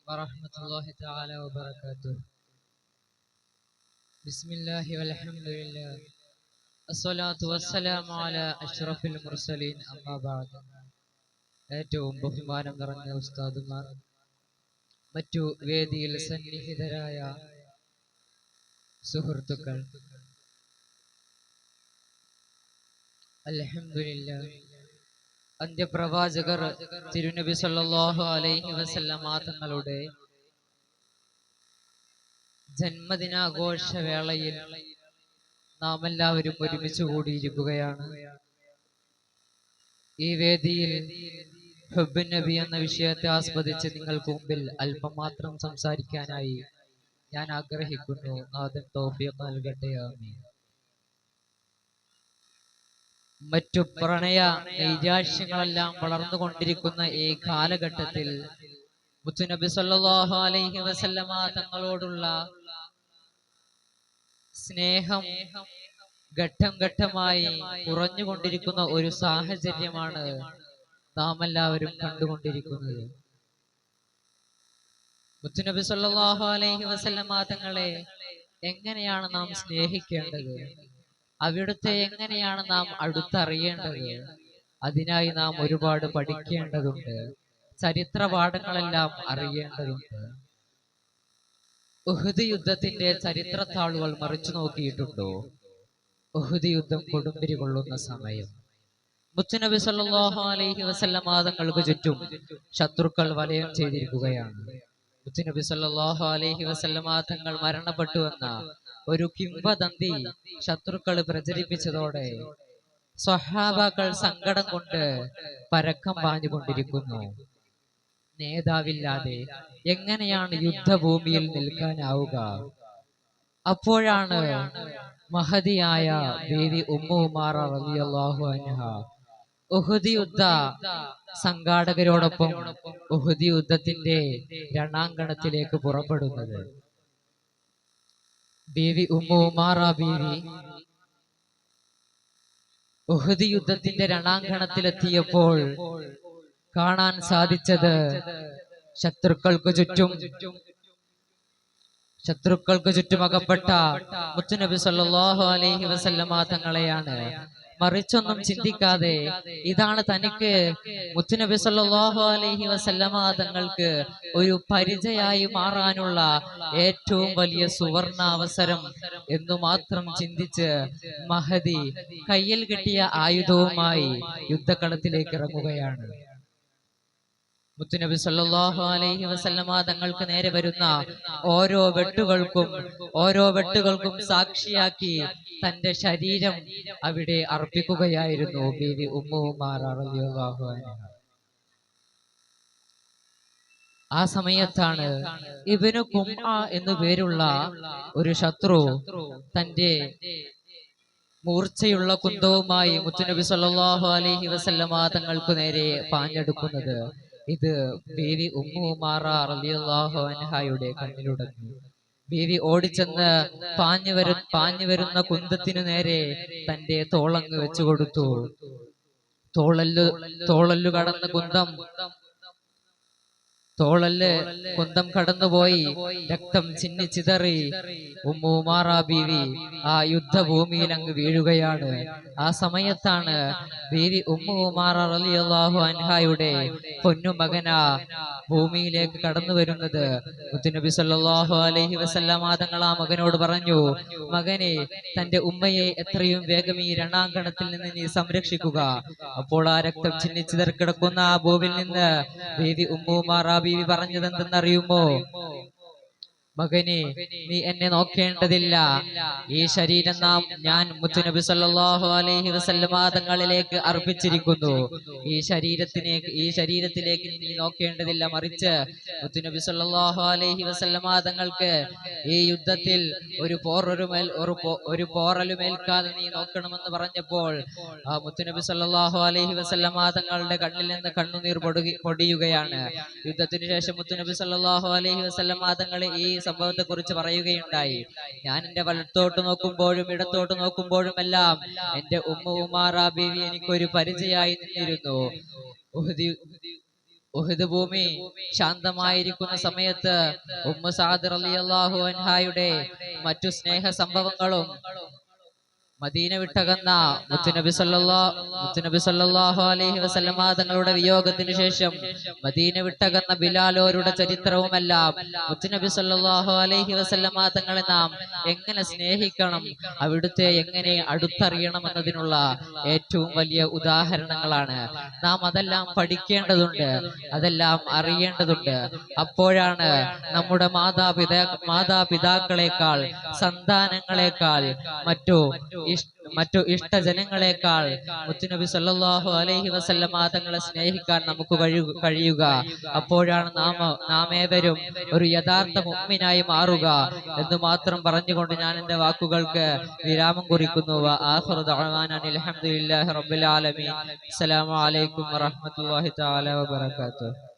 ورحمة الله تعالى وبركاته بسم الله والحمد لله الصلاة والسلام على أشرف المرسلين أما بعد ഏറ്റവും ബഹുമാനം നിറഞ്ഞ ഉസ്താദുമാർ മറ്റു വേദിയിൽ സന്നിഹിതരായ സുഹൃത്തുക്കൾ അൽഹംദുലില്ലാ അന്ത്യപ്രവാചകർ തിരുനബി സല്ലാഹു അലൈഹി വസല്ലമ തങ്ങളുടെ ജന്മദിനാഘോഷ വേളയിൽ നാം എല്ലാവരും ഒരുമിച്ച് കൂടിയിരിക്കുകയാണ്. ഈ വേദിയിൽ ഹുബ് നബി എന്ന വിഷയത്തെ ആസ്വദിച്ച് നിങ്ങൾക്ക് മുമ്പിൽ അല്പം മാത്രം സംസാരിക്കാനായി ഞാൻ ആഗ്രഹിക്കുന്നു. നാഥൻ തൗഫീഖ് നൽകട്ടെ. ആമീൻ. മറ്റു പ്രണയ നൈരാശ്യങ്ങളെല്ലാം വളർന്നുകൊണ്ടിരിക്കുന്ന ഈ കാലഘട്ടത്തിൽ മുത്തുനബി സല്ലല്ലാഹു അലൈഹി വസല്ലമ തങ്ങളോടുള്ള സ്നേഹം ഘട്ടം ഘട്ടമായി കുറഞ്ഞുകൊണ്ടിരിക്കുന്ന ഒരു സാഹചര്യമാണ് നാം എല്ലാവരും കണ്ടുകൊണ്ടിരിക്കുന്നത്. മുത്തുനബി സല്ലല്ലാഹു അലൈഹി വസല്ലമ തങ്ങളെ എങ്ങനെയാണ് നാം സ്നേഹിക്കേണ്ടത്? അവിടുത്തെ എങ്ങനെയാണ് നാം അടുത്തറിയേണ്ടത്? അതിനായി നാം ഒരുപാട് പഠിക്കേണ്ടതുണ്ട്. ചരിത്ര പാഠങ്ങളെല്ലാം അറിയേണ്ടതുണ്ട്. ഉഹുദ് യുദ്ധത്തിന്റെ ചരിത്രത്താളുകൾ മറിച്ചു നോക്കിയിട്ടുണ്ടോ? ഉഹുദ് യുദ്ധം കൊടുമ്പിരി കൊള്ളുന്ന സമയം. മുത്തുനബി സല്ലാഹു അലൈഹി വസല്ലമ മാതങ്ങൾക്ക് ചുറ്റും ശത്രുക്കൾ വലയം ചെയ്തിരിക്കുകയാണ്. മുത്തുനബി സല്ലല്ലാഹു അലൈഹി വസല്ലമ തങ്ങൾ മരണപ്പെട്ടുവെന്ന ഒരു കിംവദന്തി ശത്രുക്കൾ പ്രചരിപ്പിച്ചതോടെ സ്വഹാബാക്കൾ സങ്കടം കൊണ്ട് പരക്കം പാഞ്ഞുകൊണ്ടിരിക്കുന്നു. നേതാവില്ലാതെ എങ്ങനെയാണ് യുദ്ധഭൂമിയിൽ നിൽക്കാനാവുക? അപ്പോഴാണ് മഹതിയായ ദേവി ഉമ്മുമാറ റളിയല്ലാഹു അൻഹ ഉഹുദ് യുദ്ധ സംഘാടകരോടൊപ്പം ഉഹുദി യുദ്ധത്തിന്റെ രണാങ്കണത്തിലേക്ക് പുറപ്പെടുന്നത്. ബീവി ഉമ്മുമാറ ബീവി ഉഹുദ് യുദ്ധത്തിന്റെ രണാങ്കണത്തിലെത്തിയപ്പോൾ കാണാൻ സാധിച്ചത് ശത്രുക്കൾക്ക് ചുറ്റും ശത്രുക്കൾക്ക് ചുറ്റും അകപ്പെട്ട മുത്തുനബി സല്ലല്ലാഹു അലൈഹി വസല്ലമ തങ്ങളെയാണ്. മറിച്ചൊന്നും ചിന്തിക്കാതെ ഇതാണ് തനിക്ക് മുത്തുനബി സല്ലാഹു അലഹി വസല്ലമ തങ്ങൾക്ക് ഒരു പരിചയായി മാറാനുള്ള ഏറ്റവും വലിയ സുവർണാവസരം എന്നു മാത്രം ചിന്തിച്ച് മഹദി കയ്യിൽ കിട്ടിയ ആയുധവുമായി യുദ്ധക്കളത്തിലേക്ക് ഇറങ്ങുകയാണ്. മുത്തുനബി സല്ലാഹു അലൈഹി വസല്ലമ തങ്ങൾക്ക് നേരെ വരുന്ന ഓരോ വെട്ടുകൾക്കും ഓരോ വെട്ടുകൾക്കും സാക്ഷിയാക്കി തന്റെ ശരീരം അവിടെ അർപ്പിക്കുകയായിരുന്നു. ബീവി ഉമ്മു റളിയല്ലാഹു അൻഹ. ആ സമയത്താണ് ഇവന് കുംആ എന്ന് പേരുള്ള ഒരു ശത്രു തന്റെ മൂർച്ചയുള്ള കുന്തവുമായി മുത്തുനബി സല്ലാഹു അലൈഹി വസല്ലമ തങ്ങൾക്ക് നേരെ പാഞ്ഞെടുക്കുന്നത്. ഇത് ബീവി ഉമ്മുമാറ അൻഹയുടെ കണ്ണിലുടഞ്ഞു ബീവി ഓടിച്ചെന്ന് പാഞ്ഞു വരു പാഞ്ഞു വരുന്ന കുന്തത്തിനു നേരെ തന്റെ തോളങ്ങ് വെച്ചു കൊടുത്തു. തോളല്ലു തോളല്ലു കടന്ന കുന്തം. തോളൽ കുന്തം കടന്നുപോയി രക്തം ചിന്നി ചിതറി. ഉമ്മുമാറ ബീവി ആ യുദ്ധഭൂമിയിൽ അങ്ങ് വീഴുകയാണ്. ആ സമയത്താണ് ബീവി ഉമ്മു ഉമാറ പൊന്നു അൻഹായുടെ പൊന്നുമകന ഭൂമിയിലേക്ക് കടന്നു വരുന്നത്. മുത്തുനബി സല്ലല്ലാഹു അലൈഹി വസല്ലമ തങ്ങൾ ആ മകനോട് പറഞ്ഞു മകനെ തന്റെ ഉമ്മയെ എത്രയും വേഗം ഈ രണാങ്കണത്തിൽ നിന്ന് നീ സംരക്ഷിക്കുക. അപ്പോൾ ആ രക്തം ചിന്നിച്ചിതർ കിടക്കുന്ന ആ ഭൂവിൽ നിന്ന് ബീവി ഉമ്മുമാറ ബീവി പറഞ്ഞത് എന്തെന്നറിയുമോ മകനെ നീ എന്നെ നോക്കേണ്ടതില്ല. ഈ ശരീരം നാം ഞാൻ മുത്തുനബി സല്ലാഹു അലൈഹി വസല്ലമ തങ്ങളിലേക്ക് അർപ്പിച്ചിരിക്കുന്നു. ഈ ശരീരത്തിനെ ഈ ശരീരത്തിലേക്ക് നീ നോക്കേണ്ടതില്ല. മറിച്ച് മുത്തുനബി സല്ലാഹു അലൈഹി വസല്ലമ തങ്ങൾക്ക് ഈ യുദ്ധത്തിൽ ഒരു പോറൊരു മേൽ ഒരു ഒരു പോറലുമേൽക്കാതെ നീ നോക്കണമെന്ന് പറഞ്ഞപ്പോൾ ആ മുത്തുനബി സല്ലാഹു അലൈഹി വസല്ലമ തങ്ങളുടെ കണ്ണിൽ നിന്ന് കണ്ണുനീർ പൊടിയുകയാണ്. യുദ്ധത്തിന് ശേഷം മുത്തുനബി സല്ലാഹു അലൈഹി വസല്ലമ തങ്ങൾ ഈ സംഭവത്തെ കുറിച്ച് പറയുകയുണ്ടായി. ഞാൻ എന്റെ വലത്തോട്ട് നോക്കുമ്പോഴും ഇടത്തോട്ട് നോക്കുമ്പോഴും എല്ലാം എന്റെ ഉമ്മ ഉമാറാ ബീവി എനിക്കൊരു പരിചയമായി നിന്നിരുന്നു. ഉഹുദ് ഭൂമി ശാന്തമായിരിക്കുന്ന സമയത്ത് ഉമ്മ സാദർ അലി അള്ളാഹു അൻഹായുടെ മറ്റു സ്നേഹ സംഭവങ്ങളും മദീന വിട്ടകന്ന മുത്തുനബി സല്ലല്ലാ മുത്തുനബി സല്ലല്ലാഹു അലൈഹി വസല്ലമ തങ്ങളുടെ വിയോഗത്തിന് ശേഷം മദീന വിട്ടകന്ന ബിലാലോരുടെ ചരിത്രവുമെല്ലാം മുത്തുനബി സല്ലല്ലാഹു അലൈഹി വസല്ലമ തങ്ങളെ നാം എങ്ങനെ സ്നേഹിക്കണം അവിടുത്തെ എങ്ങനെ അടുത്തറിയണം എന്നതിനുള്ള ഏറ്റവും വലിയ ഉദാഹരണങ്ങളാണ്. നാം അതെല്ലാം പഠിക്കേണ്ടതുണ്ട് അതെല്ലാം അറിയേണ്ടതുണ്ട്. അപ്പോഴാണ് നമ്മുടെ മാതാപിതാ മാതാപിതാക്കളെക്കാൾ സന്താനങ്ങളെക്കാൾ മറ്റു ഇഷ്- ഇഷ്ട ജനങ്ങളെക്കാൾ മുത്തുനബി സല്ലാഹു അലൈഹി വസല്ലമ തങ്ങളെ സ്നേഹിക്കാൻ നമുക്ക് കഴിയു- കഴിയുക. അപ്പോഴാണ് നാം നാം ഏവരും ഒരു യഥാർത്ഥ മുഗ്മിനായി മാറുക എന്ന് മാത്രം പറഞ്ഞുകൊണ്ട് ഞാൻ എന്റെ വാക്കുകൾക്ക് വിരാമം കുറിക്കുന്നു. വ ആഖിറു ദഅവാന അനിൽ റബ്ബിൽ ആലമീൻ. അസ്സലാമു അലൈക്കും വറഹ്മത്തുള്ളാഹി തആല വബറകാതുഹു.